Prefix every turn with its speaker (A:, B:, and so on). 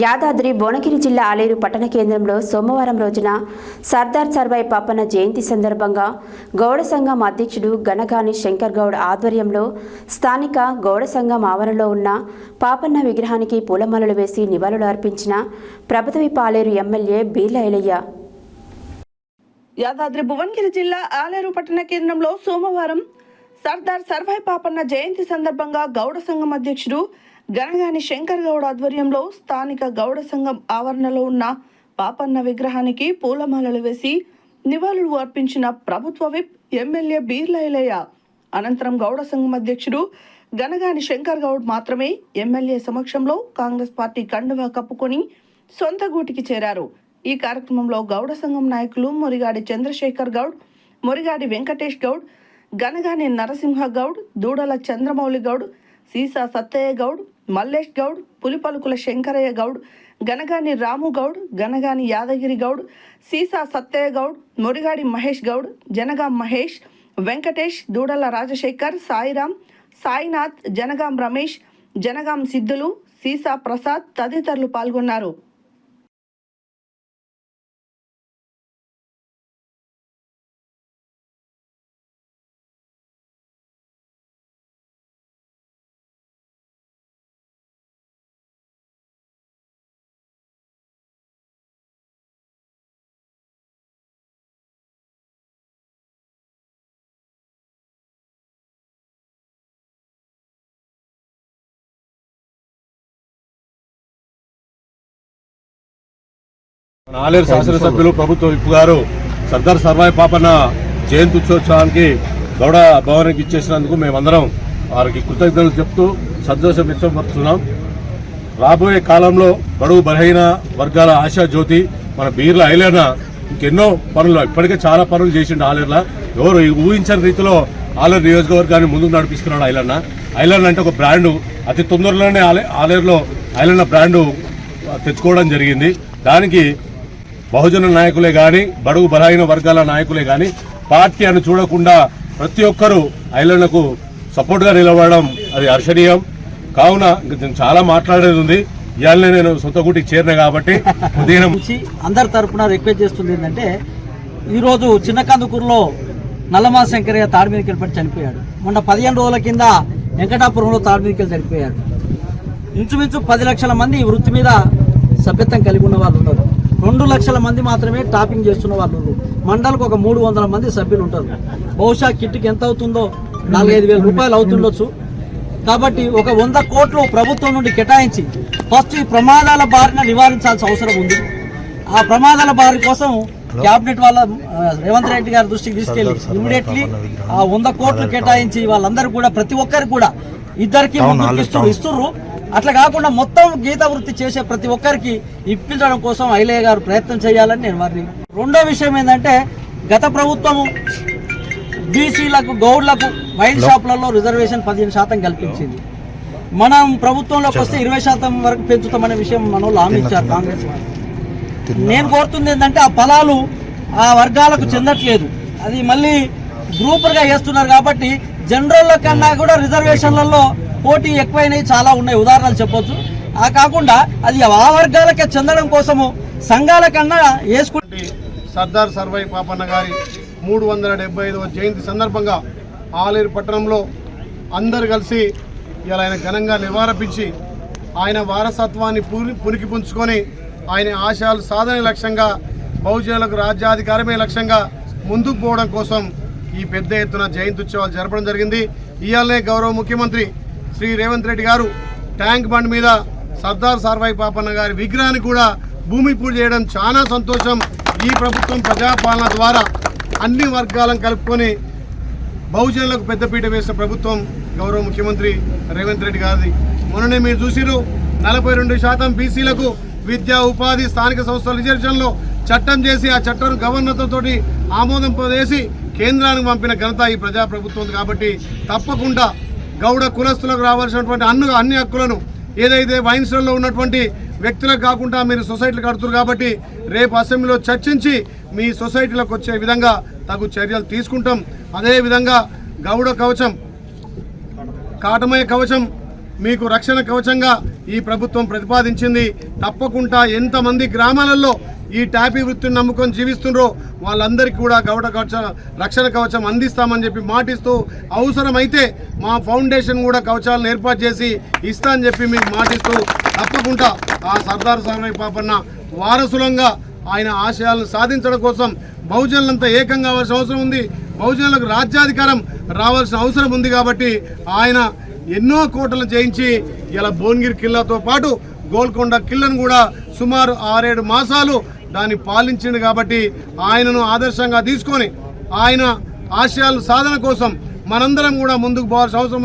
A: యాదాద్రి భువనగిరి జిల్లా ఆలేరు పట్టణ కేంద్రంలో సోమవారం రోజున సర్దార్ సర్వాయి పాపన్న జయంతి సందర్భంగా గౌడ సంఘం అధ్యక్షుడు గణగాని శంకర్ గౌడ్ ఆధ్వర్యంలో స్థానిక గౌడ సంఘం ఆవరణలో ఉన్న పాపన్న విగ్రహానికి పూలమాలలు వేసి నివాళులు అర్పించిన ప్రభుత్వ పాలేరు ఎమ్మెల్యే బీర్ల ఎలయ్య.
B: యాదాద్రి భువనగిరి జిల్లా ఆలేరు పట్టణ కేంద్రంలో సోమవారం సర్దార్ సర్వాయి పాపన్న జయంతి సందర్భంగా గౌడ సంఘం అధ్యక్షుడు గణగాని శంకర్ గౌడ్ ఆధ్వర్యంలో స్థానిక గౌడ సంఘం ఆవరణలో ఉన్న పాపన్న విగ్రహానికి పూలమాలలు వేసి నివాళులు అర్పించిన ప్రభుత్వ విప్ ఎమ్మెల్యే బీర్లైలయ్య. అనంతరం గౌడ సంఘం అధ్యక్షుడు గనగాని శంకర్ గౌడ్ మాత్రమే ఎమ్మెల్యే సమక్షంలో కాంగ్రెస్ పార్టీ కండువా కప్పుకొని సొంత గూటికి చేరారు. ఈ కార్యక్రమంలో గౌడ సంఘం నాయకులు మురిగాడి చంద్రశేఖర్ గౌడ్ మురిగాడి వెంకటేష్ గౌడ్ గనగాని నరసింహ గౌడ్ దూడల చంద్రమౌళి గౌడ్ సీసా సత్తయ్య గౌడ్ మల్లేష్ గౌడ్ పులిపలుకుల శంకరయ్య గౌడ్ గనగాని రాము గౌడ్ గనగాని యాదగిరి గౌడ్ సీసా సత్తయ్య గౌడ్ మురిగాడి మహేష్ గౌడ్ జనగాం మహేష్ వెంకటేష్ దూడల రాజశేఖర్ సాయిరాం సాయినాథ్ జనగాం రమేష్ జనగాం సిద్ధులు సీసా ప్రసాద్ తదితరులు పాల్గొన్నారు.
C: ఆలేరు శాసనసభ్యులు ప్రభుత్వ విప్ గారు సర్దార్ సర్వాయి పాపన్న జయంతి ఉత్సవానికి గౌడ భవనానికి ఇచ్చేసినందుకు మేమందరం వారికి కృతజ్ఞతలు చెప్తూ సంతోషం వ్యక్తపరుస్తున్నాం. రాబోయే కాలంలో బడుగు బలహీన వర్గాల ఆశా జ్యోతి మన బీర్ల ఐలేన ఇంకెన్నో పనులు ఇప్పటికే చాలా పనులు చేసిండు ఆలేర్ల ఎవరు ఊహించని రీతిలో ఆలేరు నియోజకవర్గాన్ని ముందుకు నడిపిస్తున్నాడు ఐలన్న ఐలన్న అంటే ఒక బ్రాండు. అతి తొందరలోనే ఆలే ఆలేరులో ఐలన్న బ్రాండు తెచ్చుకోవడం జరిగింది. దానికి బహుజన నాయకులే కానీ బడుగు బలహీన వర్గాల నాయకులే కానీ పార్టీ అని చూడకుండా ప్రతి ఒక్కరూ ఐలన్లకు సపోర్ట్గా నిలబడడం అది హర్షణీయం. కావున చాలా మాట్లాడేది ఉంది. ఇవాళనే నేను సొంత గుటికి చేరిన కాబట్టి ఉదయం
D: అందరి తరఫున రిక్వెస్ట్ చేస్తుంది ఏంటంటే ఈరోజు చిన్న కందుకూరులో నల్లమా శంకరయ్య తాడి మీదకి వెళ్ళిపడి చనిపోయాడు. మొన్న పదిహేను రోజుల కింద వెంకటాపురంలో తాడి మీదకి వెళ్ళి చనిపోయాడు. ఇంచుమించు పది లక్షల మంది ఈ వృత్తి మీద సభ్యత్వం కలిగి ఉన్న వాళ్ళు ఉన్నారు. రెండు లక్షల మంది మాత్రమే టాపింగ్ చేస్తున్న వాళ్ళు మండలకు ఒక మూడు వందల మంది సభ్యులు ఉంటారు. బహుశా కిట్కి ఎంత అవుతుందో నాలుగైదు వేల రూపాయలు అవుతుండొచ్చు. కాబట్టి ఒక వంద కోట్లు ప్రభుత్వం నుండి కేటాయించి ఫస్ట్ ఈ ప్రమాదాల బారిన నివారించాల్సిన అవసరం ఉంది. ఆ ప్రమాదాల బారి కోసం క్యాబినెట్ వాళ్ళ రేవంత్ రెడ్డి గారి దృష్టికి తీసుకెళ్ళి ఇమీడియట్లీ ఆ వంద కోట్లు కేటాయించి వాళ్ళందరూ కూడా ప్రతి ఒక్కరికి కూడా ఇద్దరికి ఇస్తున్నారు అట్లా కాకుండా మొత్తం గీత వృత్తి చేసే ప్రతి ఒక్కరికి ఇప్పించడం కోసం ఐలయ్య గారు ప్రయత్నం చేయాలని నేను వారిని. రెండో విషయం ఏంటంటే గత ప్రభుత్వము బీసీలకు గౌడ్లకు వైన్ షాపులలో రిజర్వేషన్ పదిహేను శాతం కల్పించింది. మనం ప్రభుత్వంలోకి వస్తే ఇరవై శాతం వరకు పెంచుతామనే విషయం మన వాళ్ళు హామీ ఇచ్చారు కాంగ్రెస్ నేను కోరుతుంది ఏంటంటే ఆ ఫలాలు ఆ వర్గాలకు చెందట్లేదు. అది మళ్ళీ గ్రూపులుగా చేస్తున్నారు కాబట్టి జనరల్ కన్నా కూడా రిజర్వేషన్లలో పోటీ ఎక్కువైనవి చాలా ఉన్నాయి. ఉదాహరణలు చెప్పొచ్చు. ఆ కాకుండా అది ఆ వర్గాలకే చెందడం కోసము సంఘాల కన్నా వేసుకుంటే
E: సర్దార్ సర్వై పాపన్న గారి మూడు వందల డెబ్బై ఐదవ జయంతి సందర్భంగా ఆలేరు పట్టణంలో అందరు కలిసి ఇలా ఆయన ఘనంగా నివారపించి ఆయన వారసత్వాన్ని పురి పురికి పుంచుకొని ఆయన ఆశయాలు సాధన లక్ష్యంగా బహుజనులకు రాజ్యాధికారమే లక్ష్యంగా ముందుకు పోవడం కోసం ఈ పెద్ద ఎత్తున జయంతి ఉత్సవాలు జరపడం జరిగింది. ఇవాళనే గౌరవ ముఖ్యమంత్రి శ్రీ రేవంత్ రెడ్డి గారు ట్యాంక్ బండ్ మీద సర్దార్ సార్వాయి పాపన్న గారి విగ్రహాన్ని కూడా భూమి పూజ చేయడం చాలా సంతోషం. ఈ ప్రభుత్వం ప్రజాపాలన ద్వారా అన్ని వర్గాలను కలుపుకొని బహుజనులకు పెద్దపీట వేసిన ప్రభుత్వం గౌరవ ముఖ్యమంత్రి రేవంత్ రెడ్డి గారిది. మొన్ననే మీరు చూసిరు నలభై రెండు శాతం బీసీలకు విద్యా ఉపాధి స్థానిక సంస్థల రిజర్వేషన్లో చట్టం చేసి ఆ చట్టం గవర్నర్తో తోటి ఆమోదం చేసి కేంద్రానికి పంపిన ఘనత ఈ ప్రజా ప్రభుత్వం కాబట్టి తప్పకుండా గౌడ కులస్తులకు రావాల్సినటువంటి అన్ని అన్ని హక్కులను ఏదైతే వైన్స్లలో ఉన్నటువంటి వ్యక్తులకు కాకుండా మీరు సొసైటీలు కడుతున్నారు కాబట్టి రేపు అసెంబ్లీలో చర్చించి మీ సొసైటీలకు వచ్చే విధంగా తగు చర్యలు తీసుకుంటాం. అదేవిధంగా గౌడ కవచం కాటమయ కవచం మీకు రక్షణ కవచంగా ఈ ప్రభుత్వం ప్రతిపాదించింది. తప్పకుండా ఎంతమంది గ్రామాలలో ఈ టాపీ వృత్తిని నమ్ముకొని జీవిస్తుండ్రో వాళ్ళందరికీ కూడా గౌడ కవచ రక్షణ కవచం అందిస్తామని చెప్పి మాటిస్తూ అవసరమైతే మా ఫౌండేషన్ కూడా కవచాలను ఏర్పాటు చేసి ఇస్తా అని చెప్పి మీకు మాటిస్తూ తప్పకుండా ఆ సర్దార్ సామయ్య పాపన్న వారసులంగా ఆయన ఆశయాలను సాధించడం కోసం బహుజనులంతా ఏకం కావాల్సిన అవసరం ఉంది. బహుజనులకు రాజ్యాధికారం రావాల్సిన అవసరం ఉంది కాబట్టి ఆయన ఎన్నో కోటలు జయించి ఇలా భువనగిరి కిల్లాతో పాటు గోల్కొండ కిల్లను కూడా సుమారు ఆరేడు మాసాలు దాన్ని పాలించింది కాబట్టి ఆయనను ఆదర్శంగా తీసుకొని ఆయన ఆశయాలు సాధన కోసం మనందరం కూడా ముందుకు పోవాల్సిన అవసరం